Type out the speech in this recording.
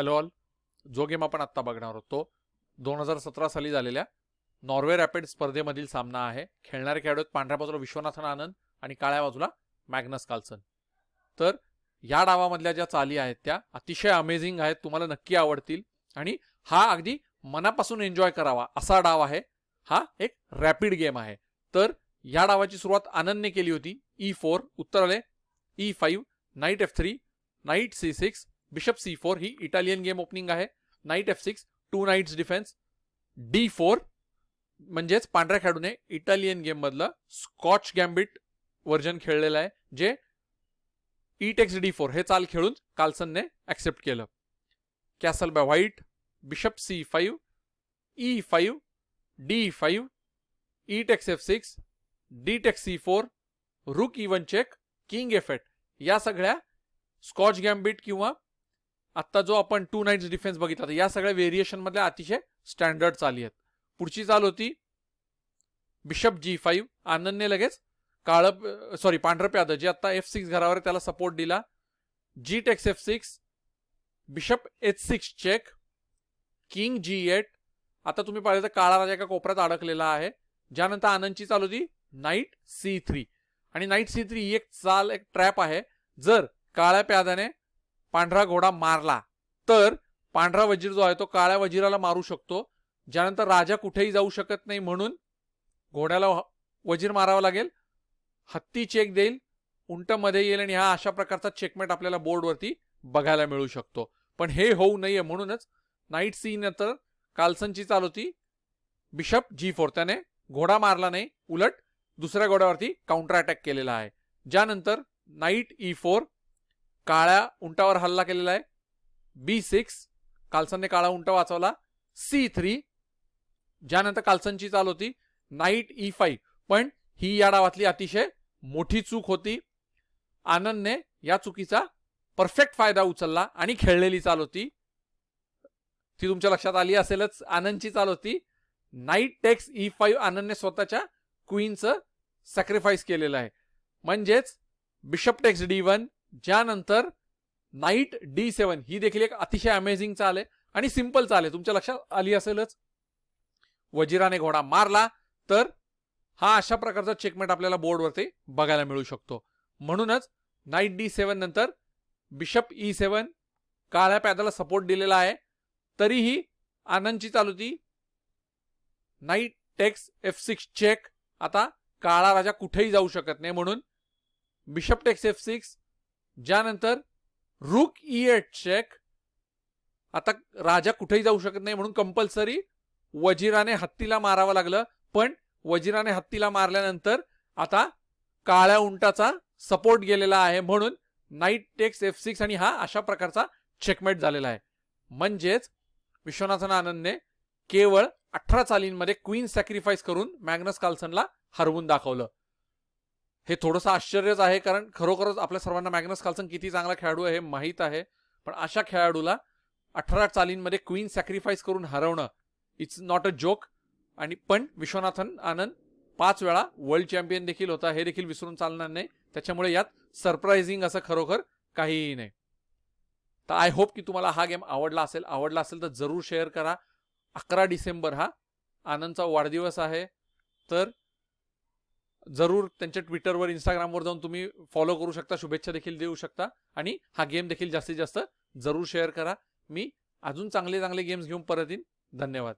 Hello all. जो game आपण आत्ता बघणार होतो दोन हजार सतरा साली झालेल्या नॉर्वे रॅपिड स्पर्धेमधील सामना आहे. खेळणारे खेळाडू आहेत पांढऱ्या बाजूला विश्वनाथन आनंद आणि काळ्या बाजूला मॅग्नस काल्सन तर या डावामधल्या ज्या चाली आहेत त्या अतिशय अमेझिंग आहेत तुम्हाला नक्की आवडतील. आणि हा अगदी मनापासून एन्जॉय करावा असा डाव आहे. हा एक रॅपिड गेम आहे. तर या डावाची सुरुवात आनंदने केली होती. E ई फोर उत्तर आले. E five knight F three knight C six bishop C four ही इटालियन गेम ओपनिंग आहे. Knight F six two knights defence D four म्हणजेच पांढऱ्या खेळाडूने इटालियन गेम मधलं स्कॉच गॅम्बिट व्हर्जन खेळलेलं आहे जे ई टेक्स डी फोर हे चाल खेळून कार्लसनने ऍक्सेप्ट केलं. Castle by white bishop c five e five d five e takes f six d takes c four rook even check king F eight या सगळ्या स्कॉच गॅम्बिट किंवा आत्ता जो आपण टू नाईट्स डिफेन्स बघितला तर या सगळ्या व्हेरिएशनमधल्या अतिशय स्टँडर्ड चाली आहेत. पुढची चाल होती बिशप जी फाईव्ह आनंदने लगेच काळं सॉरी पांढरं प्यादं जे आत्ता एफ सिक्स घरावर आहे, त्याला सपोर्ट दिला. G takes f six bishop h six check king g eight आता तुम्ही पाहिलं तर काळा राजा एका कोपऱ्यात अडकलेला आहे. ज्यानंतर आनंदची चाल होती नाईट सी थ्री आणि नाईट सी थ्री ही एक चाल एक ट्रॅप आहे. जर काळ्या प्यादाने पांढरा घोडा मारला. तर पांढरा वजीर जो आहे तो काळ्या वजिराला मारू शकतो. ज्यानंतर राजा कुठेही जाऊ शकत नाही म्हणून घोड्याला वजीर मारावा लागेल. हत्ती चेक देईल. उंटमध्ये येईल आणि हा अशा प्रकारचा चेकमेट आपल्याला बोर्डवरती बघायला मिळू शकतो. पण हे होऊ नये म्हणूनच नाईट सी नंतर कालसनची चाल होती. बिशप जी फोर त्याने घोडा मारला नाही. उलट दुसऱ्या घोड्यावरती काउंटर अटॅक केलेला आहे. ज्यानंतर नाईट ई फोर काळ्या उंटावर हल्ला केलेला आहे. बी सिक्स काल्सनने काळा उंट वाचवला. सी थ्री ज्यानंतर काल्सनची चाल होती. Knight e five. पण ही या डावातली अतिशय मोठी चूक होती. आनंदने या चुकीचा परफेक्ट फायदा उचलला आणि खेळलेली चाल होती. ती तुमच्या लक्षात आली असेलच आनंदची चाल होती. नाईट टेक्स ई फाईव्ह आनंदने स्वतःच्या क्वीनचं सॅक्रिफाईस केलेलं आहे. म्हणजेच बिशप टेक्स डी वन ज्यानंतर नाईट डी सेवन ही देखील एक अतिशय अमेझिंग चाल आहे आणि सिंपल चाल आहे. तुमच्या लक्षात आली असेलच? वजिराने घोडा मारला तर हा अशा प्रकारचा चेकमेट आपल्याला बोर्डवरती बघायला मिळू शकतो. म्हणूनच नाईट डी सेवन नंतर बिशप ई सेवन काळ्या पॅदाला सपोर्ट दिलेला आहे. तरीही आनंदची चालू होती. Knight takes f six check आता काळा राजा कुठेही जाऊ शकत नाही म्हणून. बिशप टेक्स एफ सिक्स ज्यानंतर रुक ई एट चेक आता राजा कुठेही जाऊ शकत नाही म्हणून कंपल्सरी वजिराने हत्तीला मारावं लागलं. पण वजिराने हत्तीला मारल्यानंतर आता काळ्या उंटाचा सपोर्ट गेलेला आहे म्हणून नाईट टेक्स एफ सिक्स आणि हा अशा प्रकारचा चेकमेट झालेला आहे. म्हणजेच विश्वनाथन आनंदने केवळ अठरा चालींमध्ये क्वीन सॅक्रिफाईस करून मॅग्नस कार्लसनला हरवून दाखवलं. हे थोडंसं आश्चर्यच आहे कारण खरोखरच आपल्या सर्वांना मॅग्नस कार्लसन किती चांगला खेळाडू आहे हे माहीत आहे. पण अशा खेळाडूला अठरा चालींमध्ये क्वीन सॅक्रिफाईस करून हरवणं इट्स नॉट अ जोक आणि पण विश्वनाथन आनंद पाच वेळा वर्ल्ड चॅम्पियन देखील होता हे देखील विसरून चालणार नाही. त्याच्यामुळे यात सरप्राइझिंग असं खरोखर काहीही नाही. तर आय होप की तुम्हाला हा गेम आवडला असेल. आवडला असेल तर जरूर शेअर करा. अकरा डिसेंबर हा आनंदचा वाढदिवस आहे. तर जरूर त्यांच्या ट्विटरवर इंस्टाग्रामवर जाऊन तुम्ही फॉलो करू शकता. शुभेच्छा देखील देऊ शकता. आणि हा गेम देखील जास्तीत जास्त जरूर शेअर करा. मी अजून चांगले चांगले गेम्स घेऊन परत येईन. धन्यवाद.